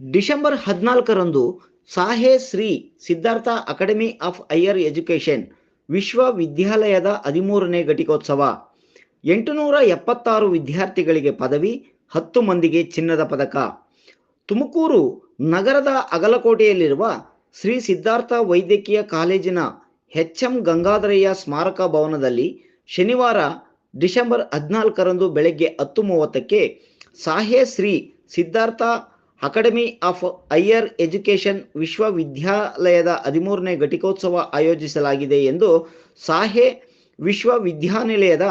December ಹದಿನಾಲ್ಕರಂದು SAHE Sri Siddhartha academy of higher education ವಿಶ್ವವಿದ್ಯಾಲಯದ ಹದಿಮೂರನೇ ಘಟಿಕೋತ್ಸವ. ಎಂಟುನೂರ ಎಪ್ಪತ್ತಾರು ವಿದ್ಯಾರ್ಥಿಗಳಿಗೆ ಪದವಿ, ಹತ್ತು ಮಂದಿಗೆ ಚಿನ್ನದ ಪದಕ. ತುಮಕೂರು ನಗರದ ಅಗಲಕೋಟೆಯಲ್ಲಿರುವ ಶ್ರೀ ಸಿದ್ಧಾರ್ಥ ವೈದ್ಯಕೀಯ ಕಾಲೇಜಿನ ಎಚ್ ಎಂ ಗಂಗಾಧರಯ್ಯ ಸ್ಮಾರಕ ಭವನದಲ್ಲಿ ಶನಿವಾರ ಡಿಸೆಂಬರ್ ಹದಿನಾಲ್ಕರಂದು ಬೆಳಗ್ಗೆ ಹತ್ತು ಮೂವತ್ತಕ್ಕೆ SAHE Sri Siddhartha academy of higher education ವಿಶ್ವವಿದ್ಯಾಲಯದ ಹದಿಮೂರನೇ ಘಟಿಕೋತ್ಸವ ಆಯೋಜಿಸಲಾಗಿದೆ ಎಂದು ಸಾಹೆ ವಿಶ್ವವಿದ್ಯಾನಿಲಯದ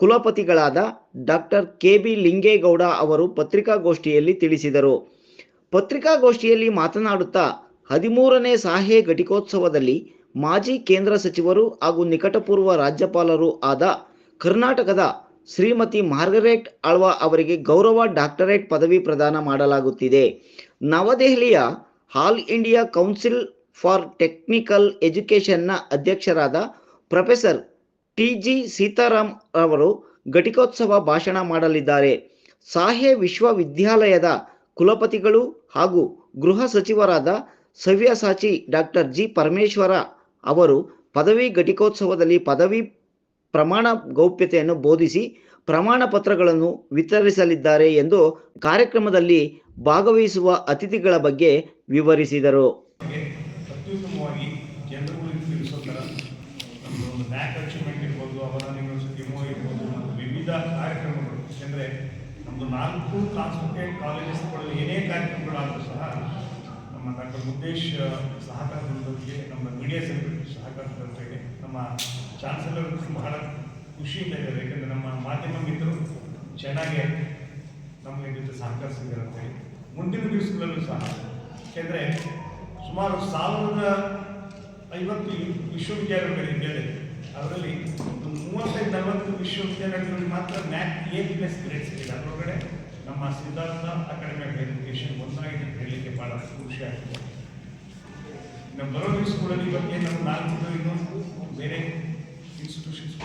ಕುಲಪತಿಗಳಾದ ಡಾಕ್ಟರ್ ಕೆ ಬಿ ಲಿಂಗೇಗೌಡ ಅವರು ಪತ್ರಿಕಾಗೋಷ್ಠಿಯಲ್ಲಿ ತಿಳಿಸಿದರು. ಪತ್ರಿಕಾಗೋಷ್ಠಿಯಲ್ಲಿ ಮಾತನಾಡುತ್ತಾ, ಹದಿಮೂರನೇ ಸಾಹೆ ಘಟಿಕೋತ್ಸವದಲ್ಲಿ ಮಾಜಿ ಕೇಂದ್ರ ಸಚಿವರು ಹಾಗೂ ನಿಕಟಪೂರ್ವ ರಾಜ್ಯಪಾಲರು ಆದ ಕರ್ನಾಟಕದ ಶ್ರೀಮತಿ ಮಾರ್ಗರೇಟ್ ಆಳ್ವಾ ಅವರಿಗೆ ಗೌರವ ಡಾಕ್ಟರೇಟ್ ಪದವಿ ಪ್ರದಾನ ಮಾಡಲಾಗುತ್ತಿದೆ. ನವದೆಹಲಿಯ all India council for technical ಎಜುಕೇಷನ್ನ ಅಧ್ಯಕ್ಷರಾದ ಪ್ರೊಫೆಸರ್ ಟಿ ಜಿ ಸೀತಾರಾಮ್ ಅವರು ಘಟಿಕೋತ್ಸವ ಭಾಷಣ ಮಾಡಲಿದ್ದಾರೆ. ಸಾಹೆ ವಿಶ್ವವಿದ್ಯಾಲಯದ ಕುಲಪತಿಗಳು ಹಾಗೂ ಗೃಹ ಸಚಿವರಾದ ಸವ್ಯಸಾಚಿ ಡಾಕ್ಟರ್ ಜಿ ಪರಮೇಶ್ವರ ಅವರು ಪದವಿ ಘಟಿಕೋತ್ಸವದಲ್ಲಿ ಪದವಿ ಪ್ರಮಾಣ ಗೌಪ್ಯತೆಯನ್ನು ಬೋಧಿಸಿ ಪ್ರಮಾಣ ಪತ್ರಗಳನ್ನು ವಿತರಿಸಲಿದ್ದಾರೆ ಎಂದು ಕಾರ್ಯಕ್ರಮದಲ್ಲಿ ಭಾಗವಹಿಸುವ ಅತಿಥಿಗಳ ಬಗ್ಗೆ ವಿವರಿಸಿದರು. ಡಾಕ್ಟರ್ ಮುದ್ದೇಶ್ ನಮ್ಮ ಮೀಡಿಯಾ ನಮ್ಮ ಚಾನ್ಸಲರ್ ಬಹಳ ಖುಷಿಯಿಂದ ಇದ್ದಾರೆ. ಯಾಕೆಂದರೆ ನಮ್ಮ ಮಾಧ್ಯಮ ಮಿತ್ರರು ಚೆನ್ನಾಗಿ ನಮಗೆ ಜೊತೆ ಸಹಕರಿಸಿದ್ದಾರೆ ಮುಂದಿನ ದಿವಸಗಳಲ್ಲೂ ಸಹ. ಯಾಕೆಂದರೆ ಸುಮಾರು ಸಾವಿರದ ಐವತ್ತು ಇಂಡಿಯಾದಲ್ಲಿ ಅದರಲ್ಲಿ ಒಂದು ಮೂವತ್ತೈದು, ನಲವತ್ತು ವಿಶ್ವವಿದ್ಯಾಲಯಗಳಲ್ಲಿ ಮಾತ್ರ ಮ್ಯಾಕ್ ಎ ಪ್ಲಸ್ ಗ್ರೇಡ್ ಸಿಕ್ಕಿದೆ ಅದರೊಳಗಡೆ ನಮ್ಮ ಸಿದ್ಧಾರ್ಥ ಅಕಾಡೆಮಿ ಆಫ್ ಎಜುಕೇಷನ್ ಒಂದಾಗಿದೆ ಅಂತ ಹೇಳಲಿಕ್ಕೆ ಭಾಳ ಖುಷಿ ಆಗ್ತದೆ. ನಮ್ಮ ಬರೋ ದಿವಸಗಳಲ್ಲಿ ಬಗ್ಗೆ ನಮ್ಮ ನಾಲ್ಕು ಇನ್ಸ್ಟಿಟ್ಯೂಷನ್ಸ್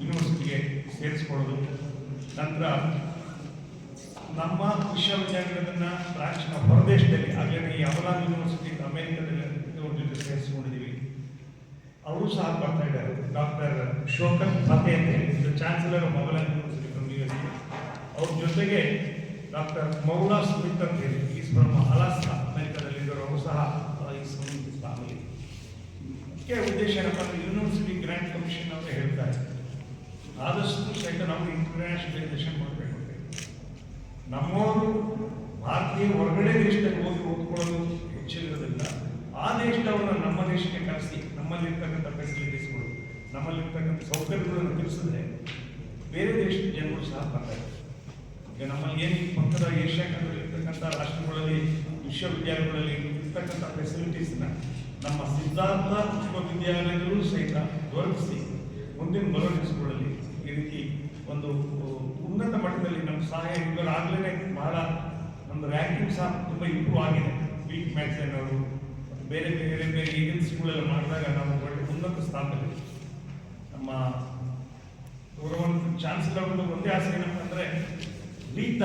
ಯೂನಿವರ್ಸಿಟಿಗೆ ಸೇರಿಸ್ಕೊಳ್ಳೋದು ನಂತರ ನಮ್ಮ ವಿಶ್ವವಿದ್ಯಾಲಯದನ್ನ ಪ್ರಾಚೀನ ಹೊರದೇಶದಲ್ಲಿ ಆಗಲೇ ಯಾವಲಾ ಯೂನಿವರ್ಸಿಟಿ ಅಮೆರಿಕದಲ್ಲಿ ಜೊತೆ ಸೇರಿಸ್ಕೊಂಡಿದ್ದೀವಿ ಅವರು ಸಹ ಬರ್ತಾ ಇದ್ದಾರೆ ಡಾಕ್ಟರ್ ಶೋಕನ್ ಫತೆ ಅಂತ ಹೇಳಿ chancellor of university from you ಅವ್ರ ಜೊತೆಗೆ ಡಾಕ್ಟರ್ ಮೌಲಾ ಸ್ಮಿತ್ ಅಂತ ಹೇಳಿ ಈಸ್ ಫ್ರಮ್ ಅಲಾಸ್ಕಾ ಅವರು ಸಹ ಈಸ್ ಫ್ಯಾಮಿಲಿ ಮುಖ್ಯ ಉದ್ದೇಶ ಏನಪ್ಪ ಯೂನಿವರ್ಸಿಟಿ ಗ್ರ್ಯಾಂಟ್ ಕಮಿಷನ್ ಅಂತ ಇದ್ದಾರೆ. ಆದಷ್ಟು ಸಹಿತ ನಾವು ಇಂಟರ್ನ್ಯಾಷನಲೈಸೇಷನ್ ಮಾಡಬೇಕು. ನಮ್ಮವರು ಭಾರತೀಯ ಹೊರಗಡೆ ದೇಶದಲ್ಲಿ ಹೋಗಿ ಓದ್ಕೊಳ್ಳೋದು ಹೆಚ್ಚಿರೋದ್ರಿಂದ ಆ ದೇಶದವರನ್ನ ನಮ್ಮ ದೇಶಕ್ಕೆ ಕರೆಸಿ, ನಮ್ಮಲ್ಲಿರ್ತಕ್ಕಂಥ ಫೆಸಿಲಿಟೀಸ್ಗಳು ನಮ್ಮಲ್ಲಿರ್ತಕ್ಕಂಥ ಸೌಕರ್ಯಗಳನ್ನು ತಿಳಿಸಿದ್ರೆ ಬೇರೆ ದೇಶದ ಜನರು ಸಹ ಬರ್ತಾರೆ. ಈಗ ನಮ್ಮಲ್ಲಿ ಏನು ಪಕ್ಕದ ಏಷ್ಯಾ ಖಂಡದಲ್ಲಿ ಇರ್ತಕ್ಕಂಥ ರಾಷ್ಟ್ರಗಳಲ್ಲಿ, ವಿಶ್ವವಿದ್ಯಾಲಯಗಳಲ್ಲಿ ಇರ್ತಕ್ಕಂಥ ಫೆಸಿಲಿಟೀಸ್ನ ನಮ್ಮ ಸಿದ್ಧಾಂತ ವಿಶ್ವವಿದ್ಯಾಲಯಗಳು ಸಹಿತ ಗೌರವಿಸಿ ಮುಂದಿನ ದಿವಸಗಳಲ್ಲಿ ಈ ರೀತಿ ಒಂದು ಉನ್ನತ ಮಟ್ಟದಲ್ಲಿ ನಮ್ಮ ಸಹಾಯ ಆಗಲೇ ಬಹಳ ನಮ್ಮ ರ್ಯಾಂಕಿಂಗ್ ಸಹ ತುಂಬ ಇಂಪ್ರೂವ್ ಆಗಿದೆ. ವೀಕ್ ಮ್ಯಾಚ್ ಅವರು ಬೇರೆ ಬೇರೆ ಬೇರೆ ಏಜೆನ್ಸಿಗಳೆಲ್ಲ ಮಾಡಿದಾಗ ನಾವು ಒಳ್ಳೆ ಉನ್ನತ ಸ್ಥಾನದಲ್ಲಿ ನಮ್ಮ ಗೌರವಾನ್ವಿತ ಚಾನ್ಸಲರ್ ಒಂದು ಒಂದೇ ಆಸೆ ಏನಪ್ಪ ಅಂದರೆ ರೀತ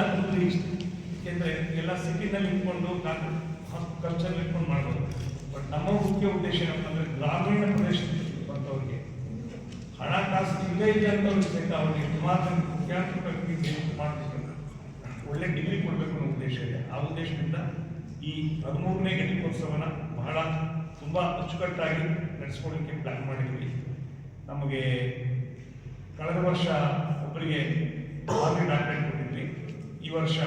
ಇಷ್ಟು. ಏಕೆಂದರೆ ಎಲ್ಲ ಸಿಟಿನಲ್ಲಿ ಇಟ್ಕೊಂಡು ಕಲ್ಚರ್ ಇಟ್ಕೊಂಡು ಮಾಡ್ಬೋದು. ಬಟ್ ನಮ್ಮ ಮುಖ್ಯ ಉದ್ದೇಶ ಏನಪ್ಪ ಅಂದರೆ ಗ್ರಾಮೀಣ ಪ್ರದೇಶದಲ್ಲಿ ಬಂದವರಿಗೆ ಹಣಕಾಸು ಇಲ್ಲೇ ಇದೆ ಅಂತವ್ರಿಗೆ ಸಹಿತ ಅವರಿಗೆ ಸುಮಾರು ಮುಖ್ಯಾಂಶವಾಗಿ ಮಾಡಬೇಕು ಒಳ್ಳೆ ಡಿಗ್ರಿ ಕೊಡಬೇಕು ಅನ್ನೋ ಉದ್ದೇಶ ಇದೆ. ಆ ಉದ್ದೇಶದಿಂದ ಈ ಹದಿಮೂರನೇ ಘಟಿಕೋತ್ಸವನ ಬಹಳ ತುಂಬ ಅಚ್ಚುಕಟ್ಟಾಗಿ ನಡೆಸ್ಕೊಳ್ಳೋಕ್ಕೆ ಪ್ಲಾನ್ ಮಾಡಿದ್ವಿ ನಮಗೆ ಕಳೆದ ವರ್ಷ ಒಬ್ಬರಿಗೆ ಆರ್ಮಿ ಡಾಕ್ಟರೇಟ್ ಕೊಟ್ಟಿದ್ವಿ. ಈ ವರ್ಷ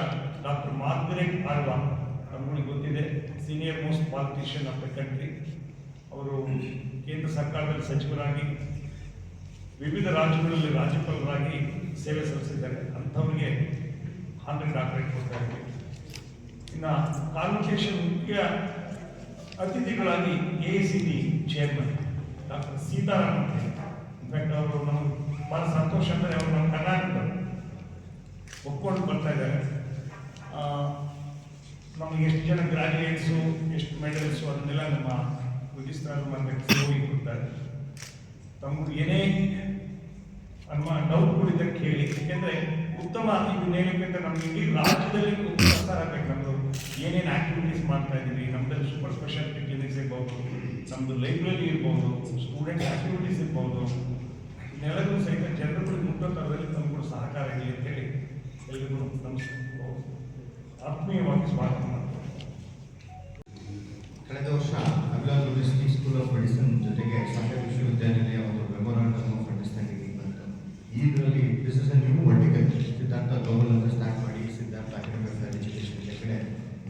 ಡಾಕ್ಟರ್ ಮಾರ್ಗರೇಟ್ ಆರ್ವಾ ನಮ್ಗಳಿಗೆ ಗೊತ್ತಿದೆ. Senior most politician of the country ಅವರು ಕೇಂದ್ರ ಸರ್ಕಾರದಲ್ಲಿ ಸಚಿವರಾಗಿ, ವಿವಿಧ ರಾಜ್ಯಗಳಲ್ಲಿ ರಾಜ್ಯಪಾಲರಾಗಿ ಸೇವೆ ಸಲ್ಲಿಸಿದ್ದಾರೆ. ಅಂಥವ್ರಿಗೆ ಆನ್ಲೈನ್ ಡಾಕ್ಟರೇಟ್ ಕೊಡ್ತಾ ಇದ್ದೀವಿ ಇನ್ನು ಕಾನ್ವೊಕೇಶನ್ ಮುಖ್ಯ ಅತಿಥಿಗಳಾಗಿ A C B chairman doctor Sitaram in fact ಅವರು ನಮಗೆ ಭಾಳ ಸಂತೋಷ ಅಂದರೆ ಅವರು ನಮ್ಮ ಕರ್ನಾಟಕದವರು. ಒಪ್ಕೊಂಡು ಬರ್ತಾ ಇದ್ದಾರೆ. ನಮಗೆ ಎಷ್ಟು ಜನ ಗ್ರಾಜುಯೇಟ್ಸು, ಎಷ್ಟು ಮೆಡಲ್ಸು ಅದನ್ನೆಲ್ಲ ನಮ್ಮ ರಿಜಿಸ್ಟ್ರಾರ್ ಮಾಡಬೇಕು ಹೋಗಿ ಕೊಡ್ತಾರೆ. ತಮಗೆ ಏನೇ ಅನುಮಾನ ಡೌಟ್ಗಳಿದ್ದ ಕೇಳಿ. ಯಾಕೆಂದ್ರೆ ಉತ್ತಮ ಇದು ನೇಮಕ ನಮ್ಗೆ ಇಡೀ ರಾಜ್ಯದಲ್ಲಿ ಪ್ರಸಾರ ಆಗಬೇಕು ನಮ್ಮದು ಏನೇನು ಆಕ್ಟಿವಿಟೀಸ್ ಮಾಡ್ತಾ ಇದ್ದೀವಿ ನಮ್ಮದಲ್ಲಿ ಸೂಪರ್ ಸ್ಪೆಷಾಲಿಟಿ ಕ್ಲಿನಿಕ್ಸ್ ಇರ್ಬೋದು ನಮ್ಮದು ಲೈಬ್ರರಿ ಇರ್ಬೋದು ಸ್ಟೂಡೆಂಟ್ ಆಕ್ಟಿವಿಟೀಸ್ ಇರ್ಬೋದು. ಇದೆಲ್ಲದೂ ಸಹಿತ ಜನರುಗಳಿಗೆ ಮುಟ್ಟೋ ಥರದಲ್ಲಿ ಕೂಡ ಸಹಕಾರ ಇರಲಿ ಅಂತೇಳಿ ಎಲ್ರಿಗೂ ನಮಸ್ಕಾರ. ಆತ್ಮೀಯವಾಗಿ ಸ್ವಾಗತ ಮಾಡ್ತೀನಿ ಕಳೆದ ವರ್ಷ ಅಗ್ಲಾಲ್ ಯೂನಿವರ್ಸಿಟಿ ಸ್ಕೂಲ್ ಆಫ್ ಮೆಡಿಸಿನ್ ಜೊತೆಗೆ ಸಾಗರ ವಿಶ್ವವಿದ್ಯಾನಿಲಯ ಒಂದು ಮೆಮೊರಾಂಡಮ್ ಆಫ್ ಅಂಡರ್ಸ್ಟ್ಯಾಂಡಿಂಗ್ ಬಂತು ಇದರಲ್ಲಿ this is a new vertical Siddhanta global ಅಂತ ಸ್ಟಾರ್ಟ್ ಮಾಡಿ, ಸಿದ್ಧಾಂತ ಅಕಾಡೆಮಿ ಎಜುಕೇಶನ್ ಕಡೆ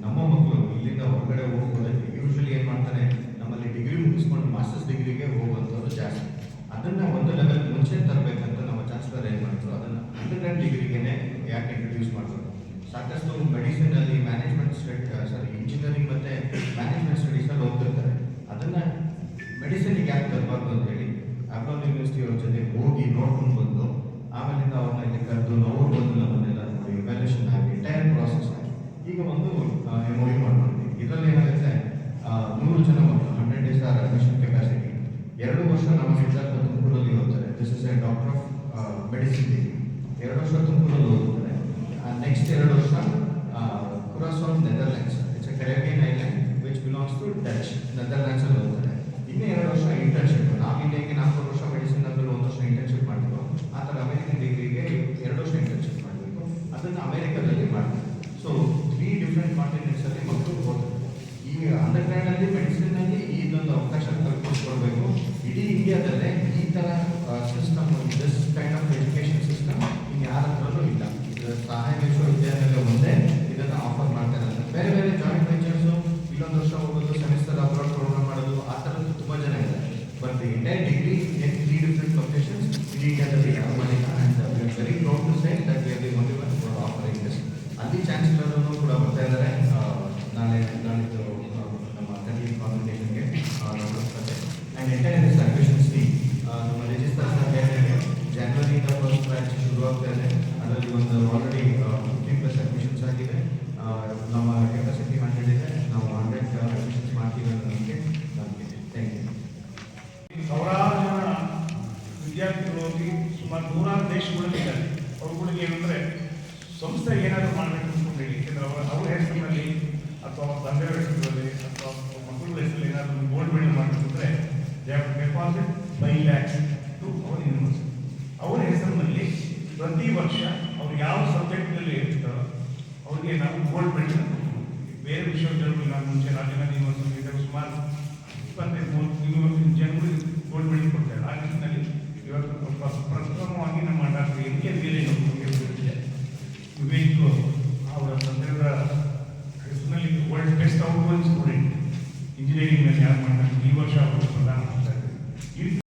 ನಮ್ಮ ಮಕ್ಕಳು ಇಲ್ಲಿಂದ ಹೊರಗಡೆ ಹೋಗೋದಕ್ಕೆ ಯೂಶಲಿ ಏನು ಮಾಡ್ತಾರೆ, ನಮ್ಮಲ್ಲಿ ಡಿಗ್ರಿ ಮುಗಿಸ್ಕೊಂಡು ಮಾಸ್ಟರ್ಸ್ ಡಿಗ್ರಿಗೆ ಹೋಗುವಂಥವ್ರು ಜಾಸ್ತಿ. ಅದನ್ನು ಒಂದು ಲೆವೆಲ್ ಮುಂಚೆ ತರಬೇಕಂತ ನಮ್ಮ ಚಾನ್ಸ್ಲರ್ ಏನು ಮಾಡಿದ್ರು ಅದನ್ನು ಅಂಡರ್ ಗ್ರ್ಯಾಂಡ್ ಡಿಗ್ರಿಗೇನೆ ಯಾಕೆ ಇಂಟ್ರೊಡ್ಯೂಸ್ ಮಾಡಿದ್ರು ಸಾಕಷ್ಟು ಮೆಡಿಸಿನ್ ಅಲ್ಲಿ ಮ್ಯಾನೇಜ್ಮೆಂಟ್ ಸ್ಟಡಿ ಸಾರಿ ಇಂಜಿನಿಯರಿಂಗ್ ಮತ್ತೆ ಮ್ಯಾನೇಜ್ಮೆಂಟ್ ಸ್ಟಡೀಸ್ ಅಲ್ಲಿ ಹೋಗ್ತಿರ್ತಾರೆ ಅದನ್ನ ಮೆಡಿಸಿನ್ ಯಾಕೆ ತರಬಾರ್ದು ಅಂತ ಹೇಳಿ ಅವ್ರ ಜೊತೆ ಹೋಗಿ ನೋಡ್ಕೊಂಡು ಬಂದು, ಆಮೇಲಿಂದ ಅವ್ರನ್ನ ಇಲ್ಲಿ ಕರೆದು ನಾವು ಬಂದು ನಮ್ಮನ್ನೆಲ್ಲ ನೋಡಿ ಇವ್ಯಾಲ್ಯೂಷನ್ ಆಗಿ ಟೈಮ್ ಪ್ರಾಸೆಸ್ ಆಗಿ ಈಗ ಒಂದು ಎಂ ಯು ಮಾಡ್ಕೊಂಡಿದ್ವಿ. ಇದರಲ್ಲಿ ಏನಾಗುತ್ತೆ ನೂರು ಜನ ಮಕ್ಕಳು hundred days or admission capacity ಎರಡು ವರ್ಷ ನಮ್ಮ ಸಿದ್ಧಾರ್ಥ ತುಮಕೂರಲ್ಲಿ ಓದ್ತಾರೆ. This is a doctor of medicine ಎರಡು ವರ್ಷ ತುಮಕೂರಲ್ಲಿ ಓದ್ತಾರೆ. ನೆಕ್ಸ್ಟ್ ಎರಡು ವರ್ಷ Curacao Netherlands it's a Caribbean island which belongs to Dutch ನೆದರ್ಲ್ಯಾಂಡ್ಸಲ್ಲಿ ಹೋಗ್ತಾರೆ ಇನ್ನೂ ಎರಡು ವರ್ಷ ಇಂಟರ್ನ್ಶಿಪ್ ನಾವು ಇಂಡಿಯಾಗೆ ನಾಲ್ಕು ವರ್ಷ ಮೆಡಿಸಿನ್ ಆದ್ಮೇಲೆ ಒಂದು ವರ್ಷ ಇಂಟರ್ನ್ಶಿಪ್ ಮಾಡಿದ್ರು ಆ ಥರ ಅಮೆರಿಕನ್ ಡಿಗ್ರಿಗೆ ಎರಡು ವರ್ಷ ಇಂಟರ್ನ್ಶಿಪ್ ಮಾಡಬೇಕು ಅದನ್ನು ಅಮೆರಿಕದಲ್ಲಿ ಮಾಡಬೇಕು ಸೊ ತ್ರೀ ಡಿಫ್ರೆಂಟ್ ಕಾಂಟಿನೆಂಟ್ಸಲ್ಲಿ ಮಕ್ಕಳು ಈ ಅಂಡರ್ ಗ್ರ್ಯಾಂಡ್ ಅಲ್ಲಿ ಮೆಡಿಸಿನ್ ಅಲ್ಲಿ ಇದೊಂದು ಅವಕಾಶ ಕಲ್ಪಿಸ್ಕೊಡ್ಬೇಕು. ಇಡೀ ಇಂಡಿಯಾದಲ್ಲೇ ಈ ಥರ system this kind of education system ಇನ್ನು ಯಾರ ಹತ್ರನೂ ಇಲ್ಲ. ಸಹಾಯ ವಿಶ್ವವಿದ್ಯಾನಿಲಯ ಒಂದೇ ಇದನ್ನು ಆಫರ್ ಮಾಡ್ತಾರೆ ಬೇರೆ ಬೇರೆ ಜಾಯಿಂಟ್ ವೆಂಚರ್ಸು ಇಲ್ಲೊಂದು ವರ್ಷ ಹೋಗೋದು ಸೆಮಿಸ್ಟರ್ ಅಬ್ರಾಡ್ ಪ್ರೋಗ್ರಾಮ್ ಮಾಡೋದು ಆ ಥರದ್ದು ತುಂಬ ಜನ ಇದ್ದಾರೆ but entire degree in three different locations ಇಡೀ ಇಂಡಿಯಾದಲ್ಲಿ ಯಾವ ಮಾಡಿಲ್ಲ and very proud to say that we are the only one for offering this ಅಲ್ಲಿ ಚಾನ್ಸಲರ್ನು ಕೂಡ ಬರ್ತಾ ಇದ್ದಾರೆ ಆ, ನಾಳೆ ನಾಳಿದ್ದು ಆ, ನಮ್ಮ ಅಕಾಡೆಮಿ ಕಾನ್ವರ್ಸೇಷನ್ಗೆ ನೋಡ್ತಾರೆ ಎಂಟೈರ್ ದಿಸ್ ಅಡ್ಮಿಷನ್ಸ್ ಟೀಮ್ ನಮ್ಮ ರಿಜಿಸ್ಟರ್ ಸರ್ ಹೇಳಿದ್ರೆ ಜಾನ್ವರಿಯಿಂದ ಫಸ್ಟ್ ಬ್ಯಾಚ್ ಅದರಲ್ಲಿ ಒಂದು ಆಲ್ರೆಡಿ ಫಿಫ್ಟಿ ಪ್ಲಸ್ ಅಡ್ಮಿಷನ್ಸ್ ಆಗಿದೆ ನಮ್ಮ ಕೆಪಾಸಿಟಿ ಹಂಡ್ರೆಡ್ ಇದೆ ನಾವು ಹಂಡ್ರೆಡ್ ಅಡ್ಮಿಷನ್ಸ್ ಮಾಡ್ತೀವಿ ಅನ್ನೋ ನಂಬಿಕೆ ನಮಗೆ ಥ್ಯಾಂಕ್ ಯು ಸಾವಿರಾರು ಜನ ವಿದ್ಯಾರ್ಥಿಗಳು ಹೋಗಿ ಸುಮಾರು ನೂರಾರು ದೇಶಗಳಿದ್ದಾರೆ ಅವ್ರುಗಳಿಗೆ ಏನಂದರೆ ಸಂಸ್ಥೆ ಏನಾದರೂ ಮಾಡಬೇಕು ಅನ್ಕೊಂಡೇಳಿ ಯಾಕೆಂದ್ರೆ ಅವರ ಅವ್ರ ಹೆಸರಿನಲ್ಲಿ ಅಥವಾ ತಂದೆಯವರ ಹೆಸರಲ್ಲಿ ಅಥವಾ ಮಕ್ಕಳ ಹೆಸರಲ್ಲಿ ಏನಾದರೂ gold medal have deposit five lakhs to our university ಅವರ ಹೆಸರಿನಲ್ಲಿ ಪ್ರತಿ ವರ್ಷ ಅವ್ರು ಯಾವ ಸಬ್ಜೆಕ್ಟ್ನಲ್ಲಿ ಇರ್ತಾರೋ ಅವ್ರಿಗೆ ನಾವು ಗೋಲ್ಡ್ ಮೆಡಲ್ ಬೇರೆ ವಿಶ್ವವಿದ್ಯಾಲಯಗಳು ನಾವು ಮುಂಚೆ ರಾಜಧಾನಿ ಯೂನಿವರ್ಸಿಟಿ ಇದ್ದಾಗ ಸುಮಾರು ಇಪ್ಪತ್ತೈದು ಮೂವತ್ತು ಜನರಿಗೆ ಗೋಲ್ಡ್ ಮೆಡಲ್